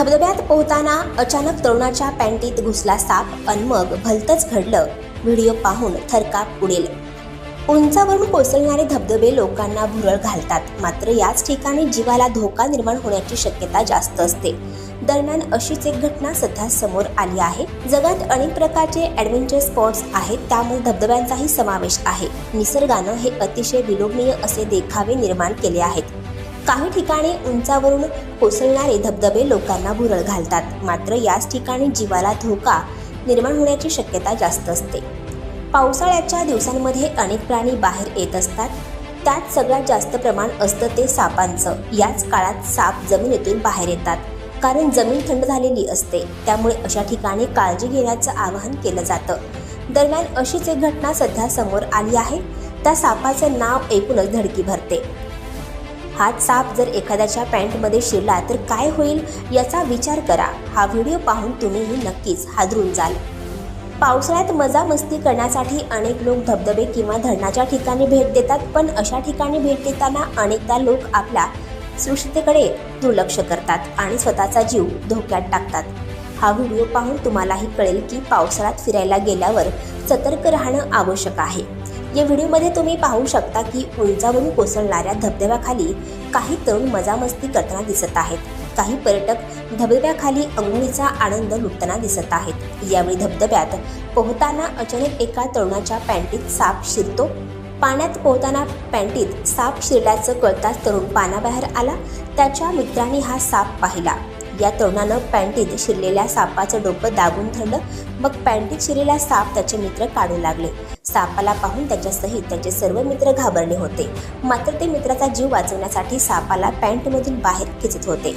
धबधब्यात पोहताना अचानक तरुणाच्या पॅन्टीत घुसला साप अन मग भलतंच घडलं. व्हिडिओ पाहून थरकाप उडेल. उंचावरून कोसळणारे धबधबे लोकांना भुरळ घालतात. मात्र याच ठिकाणी जीवाला धोका निर्माण होण्याची शक्यता जास्त असते. दरम्यान अशीच एक घटना सध्या समोर आली आहे. जगात अनेक प्रकारचे ॲडव्हेंचर स्पॉट्स आहेत त्यामुळे धबधब्यांचाही समावेश आहे. निसर्गानं हे अतिशय विलोभनीय असे देखावे निर्माण केले आहेत. काही ठिकाणी उंचावरून कोसळणारे धबधबे लोकांना भुरळ घालतात. मात्र याच ठिकाणी जीवाला धोका निर्माण होण्याची शक्यता जास्त असते. पावसाळ्याच्या दिवसांमध्ये अनेक प्राणी बाहेर येत असतात. त्यात सगळ्यात जास्त प्रमाण असतं ते सापांचं. याच काळात साप जमिनीतून बाहेर येतात. कारण जमीन थंड झालेली असते. त्यामुळे अशा ठिकाणी काळजी घेण्याचं आवाहन केलं जातं. दरम्यान अशीच एक घटना सध्या समोर आली आहे. त्या सापाचं नाव ऐकूनच धडकी भरते. हात साप जर एखाद्याच्या पॅन्टमध्ये शिरला तर काय होईल याचा विचार करा. हा व्हिडिओ पाहून तुम्हीही नक्कीच हादरून जाल. पावसाळ्यात मजा मस्ती करण्यासाठी अनेक लोक धबधबे किंवा धरणाच्या ठिकाणी भेट देतात पण अशा ठिकाणी भेट देताना अनेकदा लोक आपल्या सुरक्षितेकडे दुर्लक्ष करतात आणि स्वतःचा जीव धोक्यात टाकतात. हा व्हिडिओ पाहून तुम्हालाही कळेल की पावसाळ्यात फिरायला गेल्यावर सतर्क राहणं आवश्यक आहे. या व्हिडिओमध्ये तुम्ही पाहू शकता की उंचावरून कोसळणाऱ्या धबधब्याखाली काही तरुण मजामस्ती करताना दिसत आहेत. काही पर्यटक धबधब्याखाली अंघोळीचा आनंद लुटताना दिसत आहेत. यावेळी धबधब्यात पोहताना अचानक एका तरुणाच्या पॅन्टीत साप शिरतो. पाण्यात पोहताना पॅन्टीत साप शिरल्याचं कळताच तरुण पाण्याबाहेर आला. त्याच्या मित्रांनी हा साप पाहिला. या तरुणानं पॅन्टीत शिरलेल्या सापाचं डोकं दाबून धरलं. मग पॅन्टीत शिरलेला साप त्याचे मित्र काढू लागले. सापाला पाहून त्याच्यासहित त्याचे सर्व मित्र घाबरले होते. मात्र ते मित्राचा जीव वाचवण्यासाठी सापाला पॅन्टमधून बाहेर खेचत होते.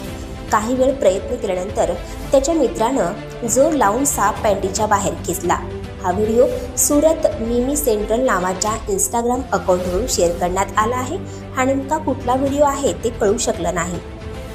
काही वेळ प्रयत्न केल्यानंतर त्याच्या मित्रानं जोर लावून साप पॅन्टीच्या बाहेर खेचला. हा व्हिडिओ सुरत मिमी सेंट्रल नावाच्या इंस्टाग्राम अकाउंटवरून शेअर करण्यात आला आहे. हा नेमका कुठला व्हिडिओ आहे ते कळू शकलं नाही.